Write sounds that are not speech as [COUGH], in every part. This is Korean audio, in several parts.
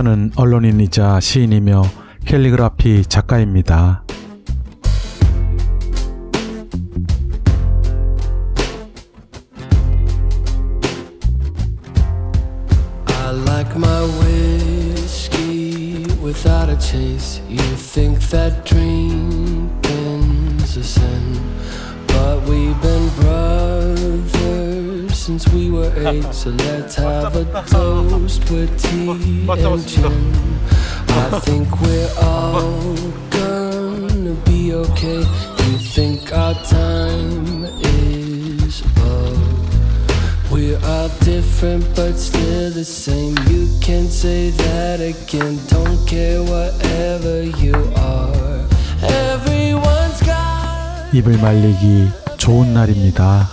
저는 언론인이자 시인이며 캘리그라피 작가입니다. Without a chase. You think that drinking's since we were [LAUGHS] eight. So let's have a toast with tea and [LAUGHS] gin. I think we're all gonna be okay. You think our time is up? We're all different but still the same. You can say that again. Don't care whatever you are. Everyone's got. 입을 말리기 좋은 날입니다.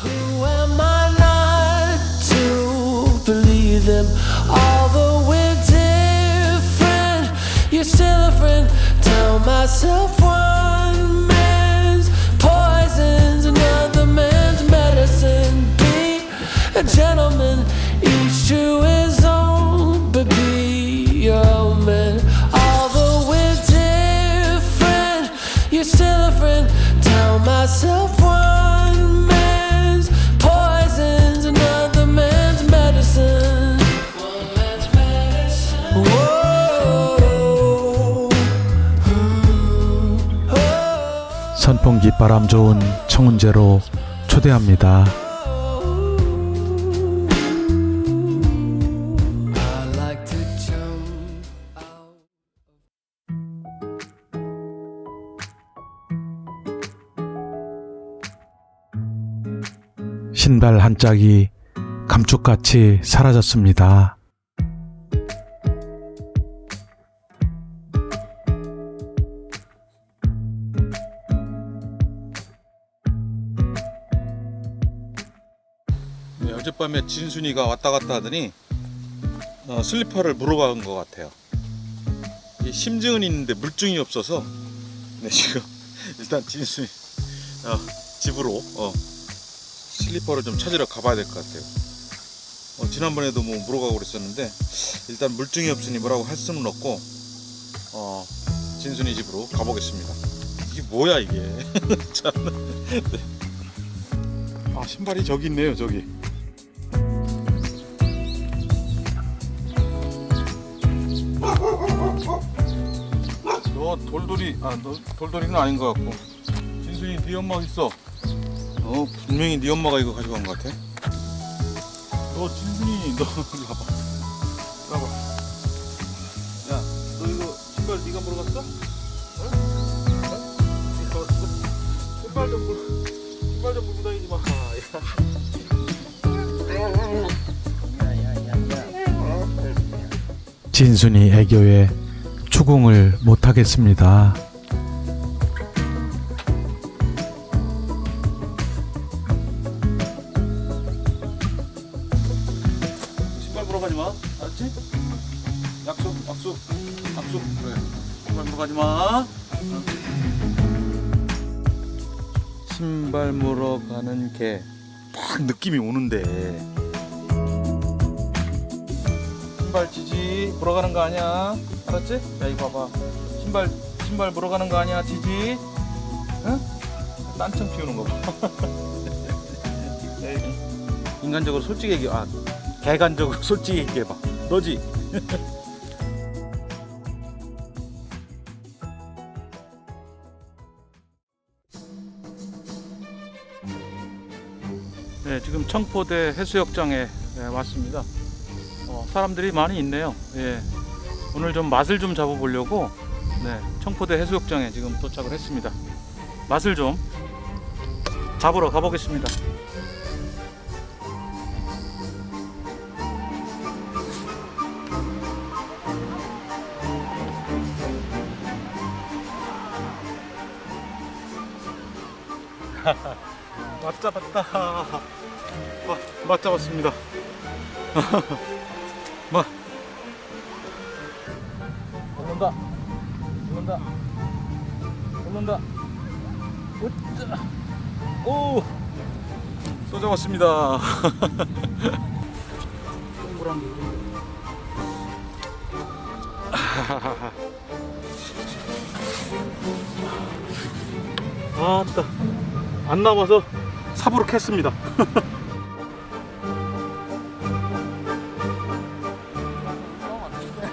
Them? Although we're different, you're still a friend. Tell myself one man's poison's another man's medicine. Be a gentleman, each to his 바람 좋은 청운제로 초대합니다. 신발 한 짝이 감쪽같이 사라졌습니다. 네, 어젯밤에 진순이가 왔다 갔다 하더니 어, 슬리퍼를 물어간 것 같아요. 이 심증은 있는데 물증이 없어서 네, 지금 [LAUGHS] 일단 진순이 어, 집으로 어, 슬리퍼를 좀 찾으러 가봐야 될 것 같아요. 어, 지난번에도 뭐 물어가고 그랬었는데 일단 물증이 없으니 뭐라고 할 수는 없고 어, 진순이 집으로 가보겠습니다. 이게 뭐야 이게? [LAUGHS] 참. 네. 아 신발이 저기 있네요 저기. 돌돌이 아 너 돌돌이는 아닌 것 같고 진순이 네 엄마 있어. 어 분명히 네 엄마가 이거 가져간 것 같아. 너 진순이 너 [LAUGHS] 이리 와봐. 이리 와봐. 야너 이거 신발 네가 물어갔어? 응? 응? 네가 왔어? 신발 좀 물. 신발 좀 물고 다니지 마. 야. 진순이 애교에 추궁을 못 하겠습니다. 신발 보러 가지 마. 알았지? 약속, 약속, 약속. 그래. 신발 보러 가지 마. 신발 물어 가는 개. 딱 느낌이 오는데. 신발 지지 보러 가는 거 아니야. 알았지? 야 이거 봐봐. 신발 신발 보러 가는 거 아니야, 지지. 응? 딴청 피우는 거 봐. [LAUGHS] 인간적으로 솔직히 얘기 아 개간적으로 [LAUGHS] 솔직히 얘기해봐 너지? [LAUGHS] 네 지금 청포대 해수욕장에 네, 왔습니다 어, 사람들이 많이 있네요 예, 오늘 좀 맛을 좀 잡아보려고 네, 청포대 해수욕장에 지금 도착을 했습니다 맛을 좀 잡으러 가보겠습니다 [LAUGHS] 맛 잡았다. 맛, 맛 잡았습니다. [LAUGHS] 맛. 먹는다. 으쌰. 오. 또 잡았습니다. 동그란. [LAUGHS] 아따 안 남아서 삽으로 캤습니다. [LAUGHS]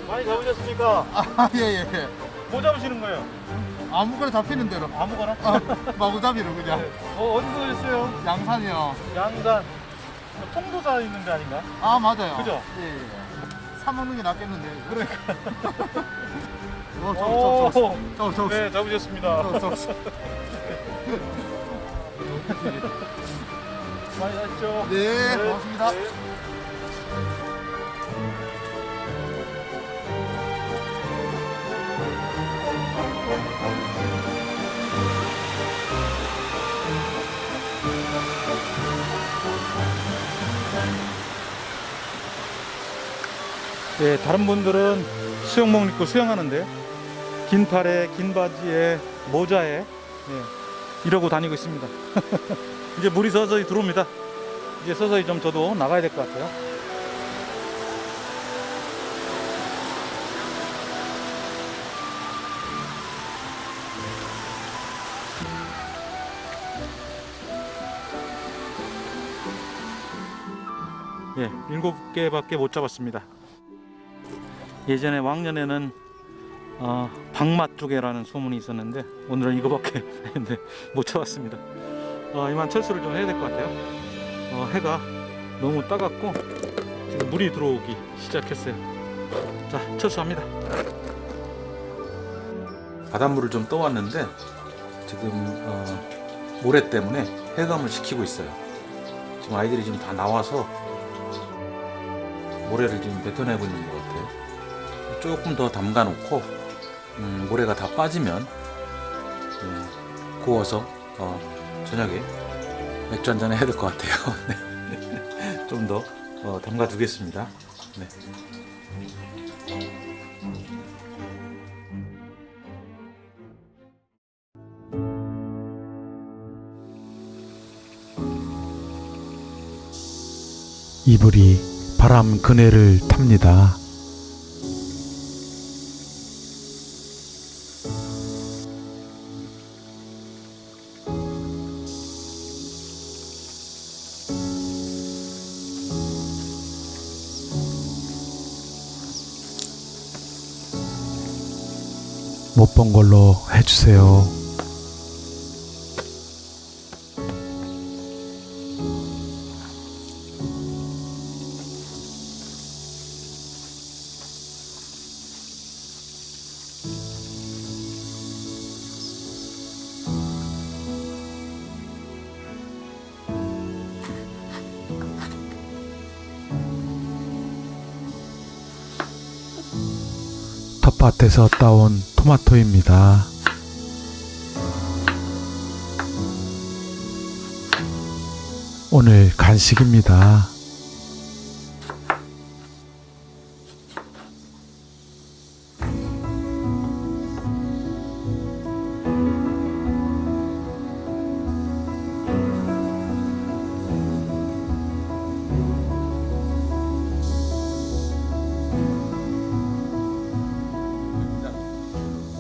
많이 잡으셨습니까? 아, 예, 예, 예. 뭐 잡으시는 거예요? 아무거나 잡히는 대로. 아무거나? 아, 마구잡이로 그냥. 어, 어디서 오셨어요? 양산이요. 양산. 통도사 있는 데 아닌가? 아, 맞아요. 그죠? 예, 예. 사 먹는 게 낫겠는데. 그러니까. [LAUGHS] 어, 오, 저, 저, 저, 저, 저, 네, 잡으셨습니다. 저, 저, 저. 많이 하시죠. 네, 고맙습니다. 네. 예, 다른 분들은 수영복 입고 수영하는데 긴 팔에 긴 바지에 모자에 예, 이러고 다니고 있습니다. [LAUGHS] 이제 물이 서서히 들어옵니다. 이제 서서히 좀 저도 나가야 될 것 같아요. 예, 일곱 개밖에 못 잡았습니다. 예전에 왕년에는 어, 박맛두개라는 소문이 있었는데 오늘은 이거밖에 했는데 [LAUGHS] 못 잡았습니다. 어, 이만 철수를 좀 해야 될 것 같아요. 어, 해가 너무 따갑고 지금 물이 들어오기 시작했어요. 자, 철수합니다. 바닷물을 좀 떠왔는데 지금 어, 모래 때문에 해감을 시키고 있어요. 지금 아이들이 지금 다 나와서 모래를 지금 뱉어내고 있는 것 같아요. 조금 더 담가 놓고 음, 모래가 다 빠지면 음, 구워서 어, 저녁에 맥주 한잔 해야 될 것 같아요. [LAUGHS] 네. 좀더 어, 담가 두겠습니다. 네. 이불이 바람 그네를 탑니다. 못 본 걸로 해주세요. 밭에서 따온 토마토입니다. 오늘 간식입니다.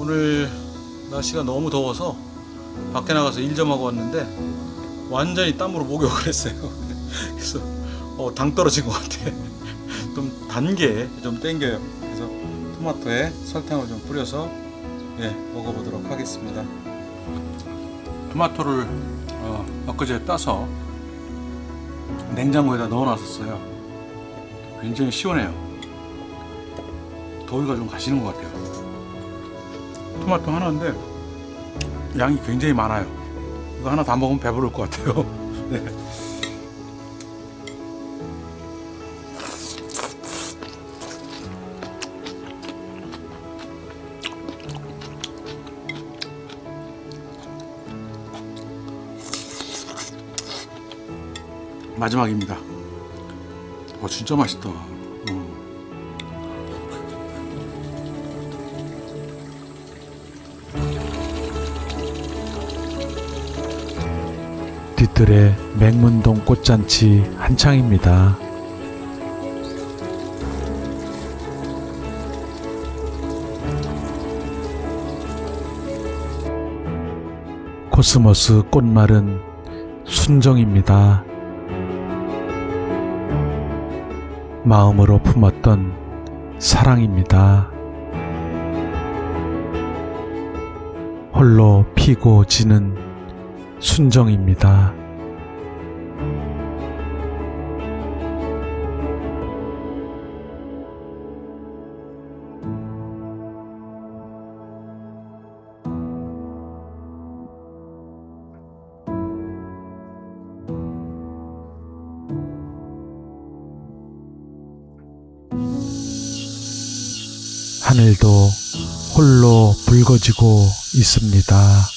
오늘 날씨가 너무 더워서 밖에 나가서 일 좀 하고 왔는데 완전히 땀으로 목욕을 [LAUGHS] 했어요. 그래서 어, 당 떨어진 것 같아. 좀 단게 좀 땡겨요. 그래서 토마토에 설탕을 좀 뿌려서 예, 먹어보도록 하겠습니다. 토마토를 어, 엊그제 따서 냉장고에다 넣어놨었어요. 굉장히 시원해요. 더위가 좀 가시는 것 같아요. 토마토 하나인데 양이 굉장히 많아요. 이거 하나 다 먹으면 배부를 것 같아요. [LAUGHS] 네. 마지막입니다. 와 진짜 맛있다. 어린이들의 맹문동 꽃잔치 한창입니다. 코스모스 꽃말은 순정입니다. 마음으로 품었던 사랑입니다. 홀로 피고 지는 순정입니다. 하늘도 홀로 붉어지고 있습니다.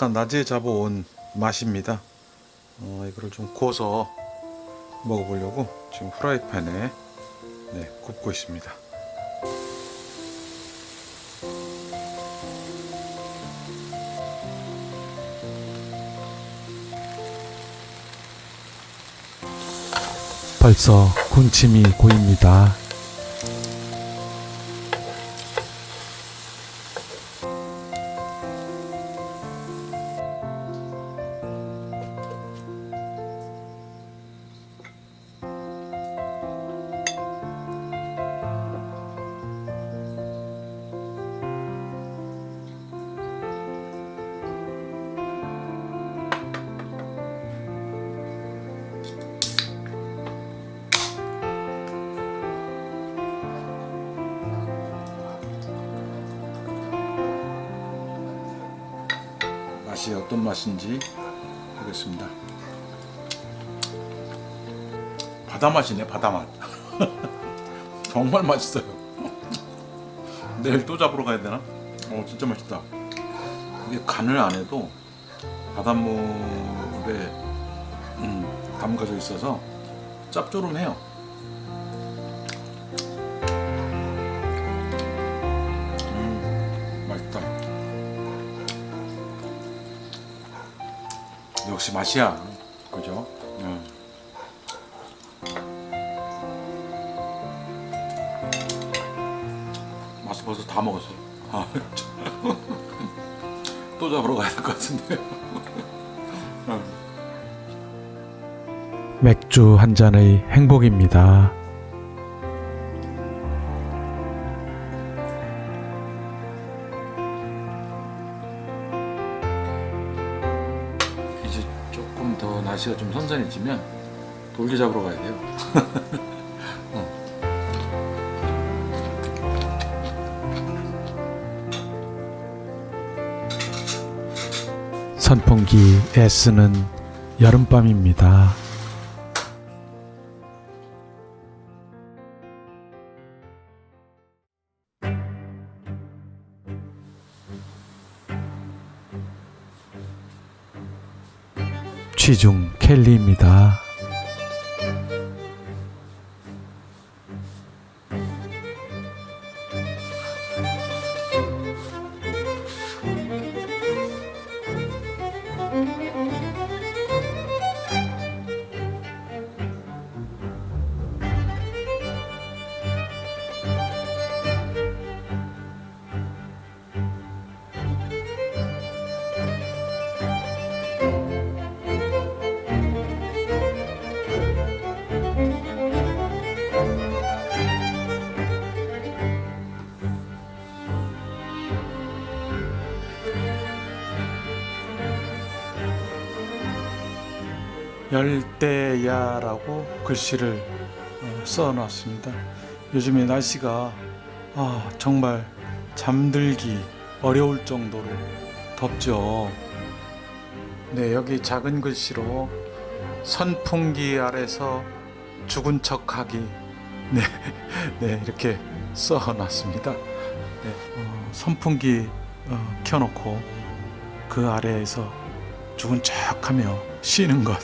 아까 낮에 잡아온 맛입니다. 어, 이거를 좀 구워서 먹어보려고 지금 후라이팬에 네, 굽고 있습니다. 벌써 군침이 고입니다. 맛이 어떤 맛인지 보겠습니다. 바다 맛이네, 바다 맛. [LAUGHS] 정말 맛있어요. [LAUGHS] 내일 또 잡으러 가야 되나? 어, 진짜 맛있다. 이게 간을 안 해도 바닷물에 음, 담가져 있어서 짭조름해요. 역시 맛이야. 그죠? 응. 맛을 벌써 다 먹었어. 아, 참. [LAUGHS] 또 잡으러 가야 될 것 같은데. [LAUGHS] 응. 맥주 한 잔의 행복입니다. 좀 선선해지면 돌개 잡으러 가야 돼요. [LAUGHS] 선풍기 S는 여름밤입니다. 취중 켈리입니다. 열대야라고 글씨를 어, 써놨습니다. 요즘에 날씨가 아, 정말 잠들기 어려울 정도로 덥죠. 네, 여기 작은 글씨로 선풍기 아래서 죽은 척하기. 네, [LAUGHS] 네 이렇게 써놨습니다. 네, 어, 선풍기 어, 켜놓고 그 아래에서 죽은 척하며 쉬는 것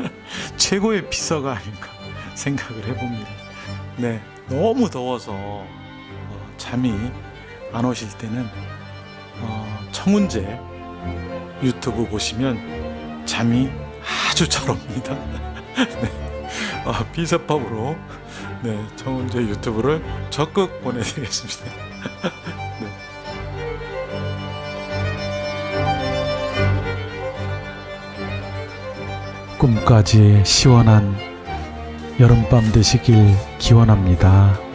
[LAUGHS] 최고의 비서가 아닐까 생각을 해봅니다. 네, 너무 더워서 어, 잠이 안 오실 때는 어, 청운재 유튜브 보시면 잠이 아주 잘 옵니다. [LAUGHS] 네. 아, 비서밥으로 네, 정은재 유튜브를 적극 보내드리겠습니다. [LAUGHS] 꿈까지 시원한 여름밤 되시길 기원합니다.